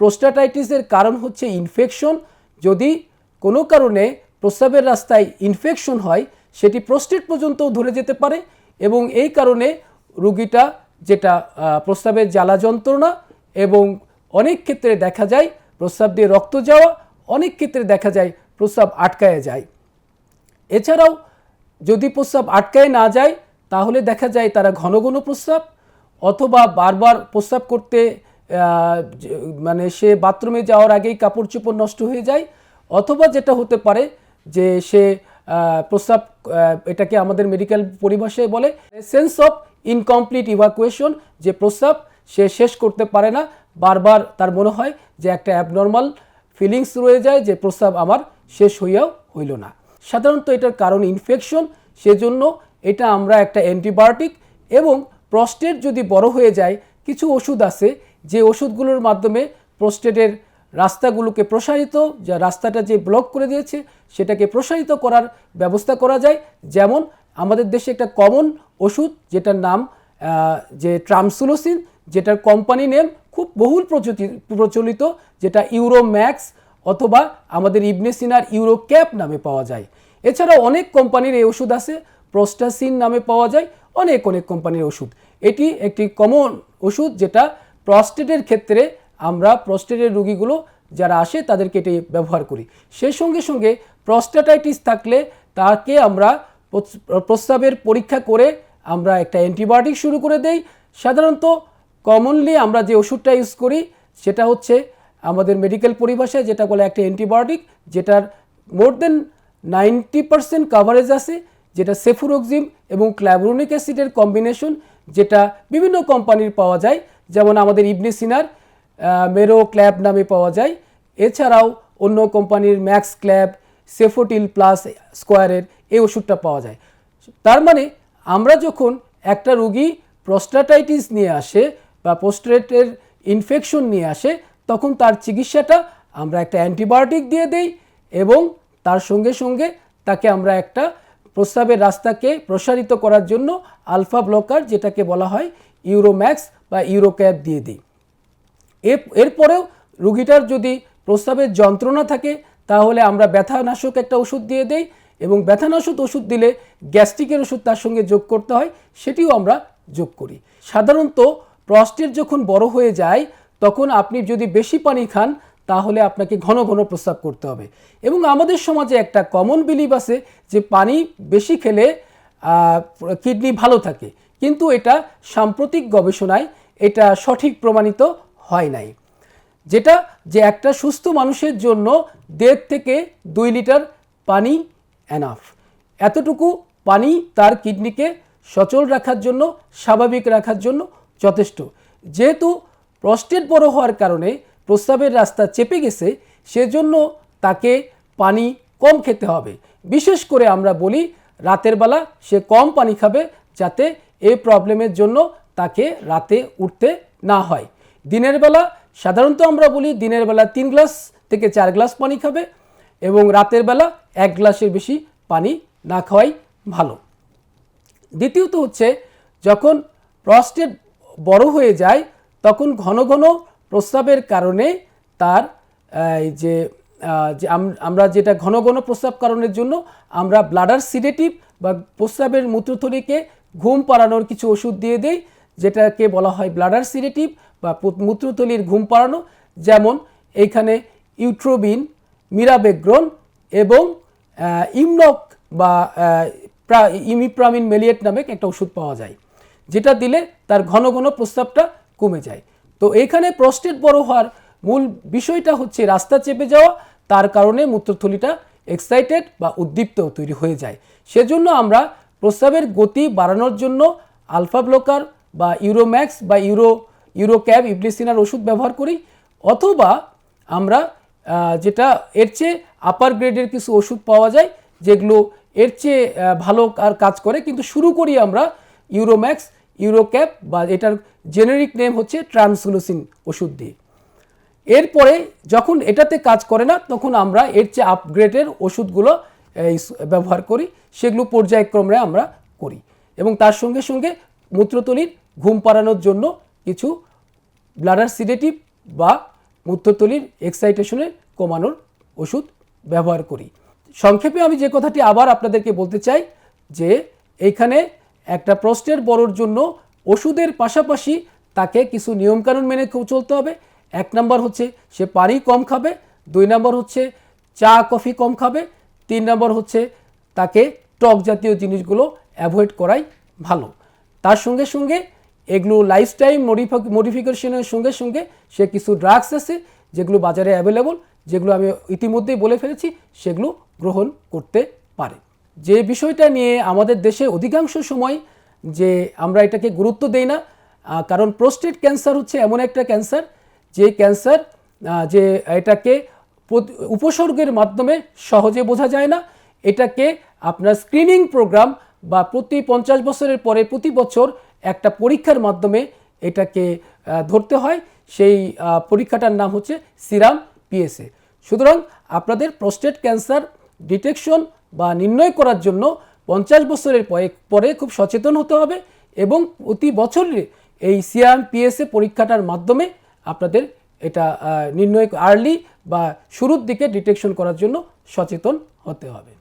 প্রোস্টাটাইটিসের কারণ হচ্ছে ইনফেকশন যদি কোনো কারণে প্রস্রাবের রাস্তায় ইনফেকশন হয়, সেটি প্রোস্টেট পর্যন্তও ধরে যেতে পারে এবং এই কারণে রুগীটা যেটা প্রস্রাবের জ্বালা যন্ত্রণা এবং অনেক ক্ষেত্রে দেখা যায় প্রস্রাব দিয়ে রক্ত যাওয়া, অনেক ক্ষেত্রে দেখা যায় প্রস্রাব আটকায় যায়। এছাড়াও যদি প্রস্রাব আটকায় না যায়, তাহলে দেখা যায় তারা ঘন ঘন প্রস্রাব অথবা বারবার প্রস্রাব করতে মানে সে বাথরুমে যাওয়ার আগেই কাপড় চোপড় নষ্ট হয়ে যায়, অথবা যেটা হতে পারে যে সে প্রস্রাব এটাকে আমাদের মেডিকেল পরিভাষায় বলে সেন্স অফ ইনকমপ্লিট ইভাকুয়েশন যে প্রস্রাব সে শেষ করতে পারে না। বারবার তার মনে হয় যে একটা অ্যাবনর্মাল ফিলিংস রয়ে যায়, যে প্রস্রাব আমার শেষ হইয়াও হইল না। সাধারণত এটার কারণ ইনফেকশন সেজন্য এটা আমরা একটা অ্যান্টিবায়োটিক এবং প্রস্টেট যদি বড় হয়ে যায়, কিছু ওষুধ আছে যে ওষুধগুলোর মাধ্যমে প্রস্টেটের রাস্তাগুলোকে প্রসারিত, যা রাস্তাটা যে ব্লক করে দিয়েছে, সেটাকে প্রসারিত করার ব্যবস্থা করা যায়। যেমন আমাদের দেশে একটা কমন ওষুধ, যেটার নাম যে ট্রামসুলোসিন, যেটার কোম্পানি নেম খুব বহুল প্রচলিত- প্রচলিত, যেটা ইউরোম্যাক্স অথবা আমাদের ইবনে সিনার ইউরো ক্যাপ নামে পাওয়া যায়। এছাড়াও অনেক কোম্পানির এই ওষুধ আছে, প্রস্টাসিন নামে পাওয়া যায়, অনেক অনেক কোম্পানির ওষুধ। এটি একটি কমন ওষুধ, যেটা প্রস্টেটের ক্ষেত্রে আমরা প্রস্টেটের রোগীগুলো যারা আসে তাদেরকে এটি ব্যবহার করি। সেই সঙ্গে সঙ্গে প্রস্টাটাইটিস থাকলে তাকে আমরা প্রস- প্রস্রাবের পরীক্ষা করে আমরা একটা অ্যান্টিবায়োটিক শুরু করে দেই। সাধারণত কমনলি আমরা যে ওষুধটা ইউজ করি সেটা হচ্ছে আমাদের মেডিকেল পরিভাষায় যেটা বলে একটা অ্যান্টিবায়োটিক, যেটার more then ninety percent coverage আছে, যেটা সেফুরোক্সিম এবং ক্ল্যাবরোনিক অ্যাসিডের কম্বিনেশন যেটা বিভিন্ন কোম্পানির পাওয়া যায়। যেমন আমাদের ইবনে সিনার মেরো ক্ল্যাব নামে পাওয়া যায়। এছাড়াও অন্য কোম্পানির ম্যাক্স ক্ল্যাব, সেফোটিল প্লাস স্কোয়ারের এই ওষুধটা পাওয়া যায়। তার মানে আমরা যখন একটা রুগী প্রস্টাটাইটিস নিয়ে আসে বা প্রোস্টেটের ইনফেকশন নিয়ে আসে, তখন তার চিকিৎসাটা আমরা একটা অ্যান্টিবায়োটিক দিয়ে দেই এবং তার সঙ্গে সঙ্গে তাকে আমরা একটা প্রস্রাবের রাস্তাকে প্রসারিত করার জন্য আলফা ব্লকার, যেটাকে বলা হয় ইউরোম্যাক্স বা ইউরোক্যাপ দিয়ে দিই। এর- এরপরেও রুগীটার যদি প্রস্রাবের যন্ত্রণা থাকে, তাহলে আমরা ব্যথানাশক একটা ওষুধ দিয়ে দেই এবং ব্যথানাশক ওষুধ দিলে গ্যাস্ট্রিকের ওষুধ তার সঙ্গে যোগ করতে হয়, সেটিও আমরা যোগ করি। সাধারণত প্রস্টেট যখন বড় হয়ে যায়, তখন আপনি যদি বেশি পানি খান, তাহলে আপনাকে ঘন ঘন প্রস্রাব করতে হবে। এবং আমাদের সমাজে একটা কমন বিলিভ আছে যে পানি বেশি খেলে কিডনি ভালো থাকে। কিন্তু এটা সাম্প্রতিক গবেষণায় এটা সঠিক প্রমাণিত হয় নাই। যেটা যে একটা সুস্থ মানুষের জন্য দেড় থেকে দুই লিটার পানি এনাফ এতটুকু পানি তার কিডনিকে সচল রাখার জন্য, স্বাভাবিক রাখার জন্য যথেষ্ট। যেহেতু প্রস্টেট বড় হওয়ার কারণে প্রস্রাবের রাস্তা চেপে গেছে, সেজন্য তাকে পানি কম খেতে হবে। বিশেষ করে আমরা বলি, রাতের বেলা সে কম পানি খাবে যাতে এই প্রবলেমের জন্য তাকে রাতে উঠতে না হয়। দিনের বেলা, সাধারণত আমরা বলি দিনের বেলা তিন গ্লাস থেকে চার গ্লাস পানি খাবে এবং রাতের বেলা এক গ্লাসের বেশি পানি না খাওয়াই ভালো। দ্বিতীয়ত হচ্ছে, যখন প্রস্টেট বড় হয়ে যায়, তখন ঘন ঘন প্রস্রাবের কারণে তার যে যে আমরা যেটা ঘন ঘন প্রস্রাব কারণের জন্য আমরা ব্লাডার সিডেটিভ বা প্রস্রাবের মূত্রথলিকে ঘুম পাড়ানোর কিছু ওষুধ দিয়ে দেই যেটাকে বলা হয় ব্লাডার সিডেটিভ বা মূত্রথলির ঘুম পাড়ানো, যেমন এইখানে ইউট্রোবিন, মিরাবেগ্রন এবং ইমনক বা ইমিপ্রামিন মেলিয়েট নামে একটা ওষুধ পাওয়া যায়, যেটা দিলে তার ঘন ঘন প্রস্রাবটা কমে যায়। তো এখানে প্রস্টেট বড় হওয়ার মূল বিষয়টা হচ্ছে রাস্তা চেপে যাওয়া, তার কারণে মূত্রথলিটা এক্সাইটেড বা উদ্দীপ্ত তৈরি হয়ে যায়। সেজন্য আমরা প্রস্রাবের গতি বাড়ানোর জন্য আলফা ব্লকার বা ইউরোম্যাক্স বা ইউরো ইউরোক্যাব ইবলিসিনার ওষুধ ব্যবহার করি, অথবা আমরা যেটা এর চেয়ে আপার গ্রেডের কিছু ওষুধ পাওয়া যায়, যেগুলো এর চেয়ে ভালো আর কাজ করে, কিন্তু শুরু করি আমরা ইউরোম্যাক্স ইউরোক্যাপ বা এটার জেনেরিক নেম হচ্ছে ট্রান্সলুসিন ওষুধ দিয়ে। এরপরে যখন এটাতে কাজ করে না, তখন আমরা এর চেয়ে আপগ্রেডের ওষুধগুলো ব্যবহার করি, সেগুলো পর্যায়ক্রমে আমরা করি। এবং তার সঙ্গে সঙ্গে মূত্রতলির ঘুম পাড়ানোর জন্য কিছু ব্লাডার সিডেটিভ বা মূত্রতলির এক্সাইটেশনে কমানোর ওষুধ ব্যবহার করি। সংক্ষেপে আমি যে কথাটি আবার আপনাদেরকে বলতে চাই যে এইখানে একটা প্রস্টেট বড়োর জন্য ওষুধের পাশাপাশি তাকে কিছু নিয়মকানুন মেনে চলতে হবে। এক নাম্বার হচ্ছে, সে পানি কম খাবে। দুই নাম্বার হচ্ছে, চা, কফি কম খাবে। তিন নাম্বার হচ্ছে, তাকে টক জাতীয় জিনিসগুলো অ্যাভয়েড করাই ভালো। তার সঙ্গে সঙ্গে এগুলো লাইফস্টাইল মডিফিকেশনের সঙ্গে সঙ্গে সে কিছু ড্রাগস আছে, যেগুলো বাজারে অ্যাভেলেবল যেগুলো আমি ইতিমধ্যেই বলে ফেলেছি, সেগুলো গ্রহণ করতে পারে। যে বিষয়টা নিয়ে আমাদের দেশে অধিকাংশ সময় যে আমরা এটাকে গুরুত্ব দেই না কারণ প্রোস্টেট ক্যান্সার হচ্ছে এমন একটা ক্যান্সার যে ক্যান্সার যে এটাকে উপসর্গের মাধ্যমে সহজে বোঝা যায় না। এটাকে আপনার স্ক্রিনিং প্রোগ্রাম বা প্রতি পঞ্চাশ বছরের পরে প্রতি বছর একটা পরীক্ষার মাধ্যমে এটাকে ধরতে হয়। সেই পরীক্ষাটার নাম হচ্ছে সিরাম পিএসএ। সুতরাং আপনাদের প্রস্টেট ক্যান্সার ডিটেকশন বা নির্ণয় করার জন্য পঞ্চাশ বছরের পরে খুব সচেতন হতে হবে এবং প্রতি বছরে এই সিরাম পিএসএ পরীক্ষাটার মাধ্যমে আপনাদের এটা নির্ণয়, আর্লি বা শুরুর দিকে ডিটেকশন করার জন্য সচেতন হতে হবে।